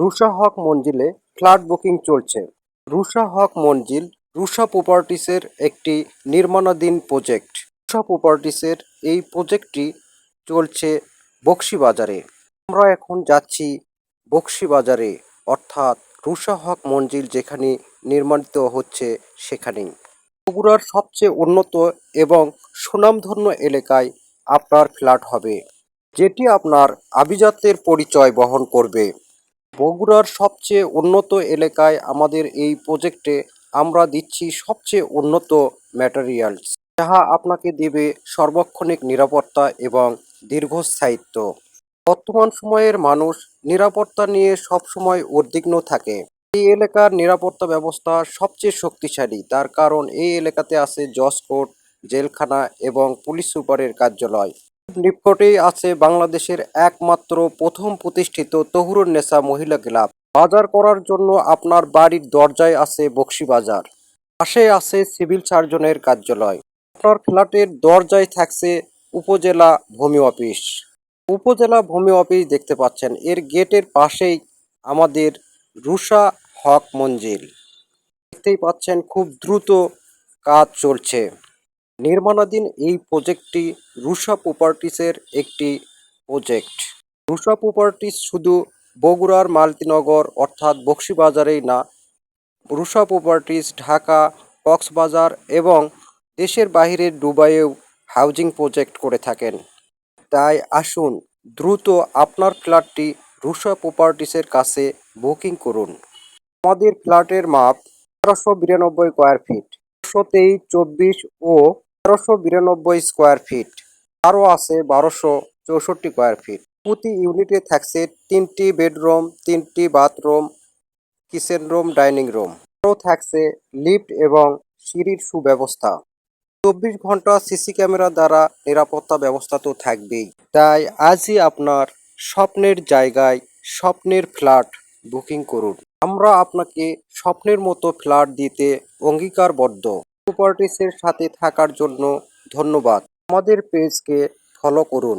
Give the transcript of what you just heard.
রুষা হক মঞ্জিলে flat booking চলছে। রুষা হক মঞ্জিল রুষা প্রপার্টিসের একটি নির্মাণাধীন প্রজেক্ট। রুষা প্রপার্টিসের এই প্রজেক্টটি চলছে বক্সিবাজারে। আমরা এখন যাচ্ছি বক্সিবাজারে, অর্থাৎ রুষা হক মঞ্জিল যেখানে নির্মাণিত হচ্ছে সেখানেই। বগুড়ার সবচেয়ে উন্নত এবং সুনামধন্য এলাকায় আপনার ফ্ল্যাট হবে, যেটি আপনার আভিজাত্যের পরিচয় বহন করবে। বগুড়ার সবচেয়ে উন্নত এলাকায় আমাদের এই প্রজেক্টে আমরা দিচ্ছি সবচেয়ে উন্নত ম্যাটেরিয়ালস যাহা আপনাকে দেবে সর্বক্ষণিক নিরাপত্তা এবং দীর্ঘস্থায়িত্ব। বর্তমান সময়ের মানুষ নিরাপত্তা নিয়ে সবসময় উদ্বিগ্ন থাকে। এই এলাকার নিরাপত্তা ব্যবস্থা সবচেয়ে শক্তিশালী। তার কারণ এই এলাকাতে আছে জজ কোর্ট জেলখানা এবং পুলিশ সুপারের কার্যালয়। নিকটেই আছে বাংলাদেশের একমাত্র প্রথম প্রতিষ্ঠিত তহুরুন নেসা মহিলা ক্লাব। বাজার করার জন্য আপনার বাড়ির দরজায় আছে বক্সি বাজার পাশে আছে সিভিল সার্জনের কার্যালয়। আপনার ফ্ল্যাটের দরজায় থাকছে উপজেলা ভূমি অফিস। উপজেলা ভূমি অফিস দেখতে পাচ্ছেন। এর গেটের পাশেই আমাদের রুষা হক মঞ্জিল। দেখতেই পাচ্ছেন খুব দ্রুত কাজ চলছে। নির্মাণাধীন এই প্রজেক্টটি রুষা প্রপার্টিসের একটি প্রজেক্ট। রুষা প্রপার্টিস শুধু বগুড়ার মালতিনগর অর্থাৎ বক্সিবাজারেই না রুষা প্রপার্টিস ঢাকা, কক্সবাজার এবং দেশের বাইরের দুবাইয়েও হাউজিং প্রজেক্ট করে থাকেন। তাই আসুন দ্রুত আপনার ফ্ল্যাটটি রুষা প্রপার্টিসের কাছে বুকিং করুন। আমাদের ফ্ল্যাটের মাপ তেরোশো বিরানব্বই স্কোয়ার ফিট। একশো তেইশ, চব্বিশ ও তেরোশো বিরানব্বই স্কোয়ার ফিট আরও আছে বারোশো চৌষট্টি স্কোয়ার ফিট প্রতি ইউনিটে থাকছে তিনটি বেডরুম, তিনটি bathroom, kitchen room, dining room. আরও থাকছে লিফট এবং সিঁড়ির সুব্যবস্থা। চব্বিশ ঘণ্টা সিসি ক্যামেরা দ্বারা নিরাপত্তা ব্যবস্থা তো থাকবেই। তাই আজই আপনার স্বপ্নের জায়গায় স্বপ্নের ফ্ল্যাট বুকিং করুন। আমরা আপনাকে স্বপ্নের মতো ফ্ল্যাট দিতে অঙ্গীকারবদ্ধ। প্রপার্টিসের সাথে থাকার জন্য ধন্যবাদ। আমাদের পেজকে ফলো করুন।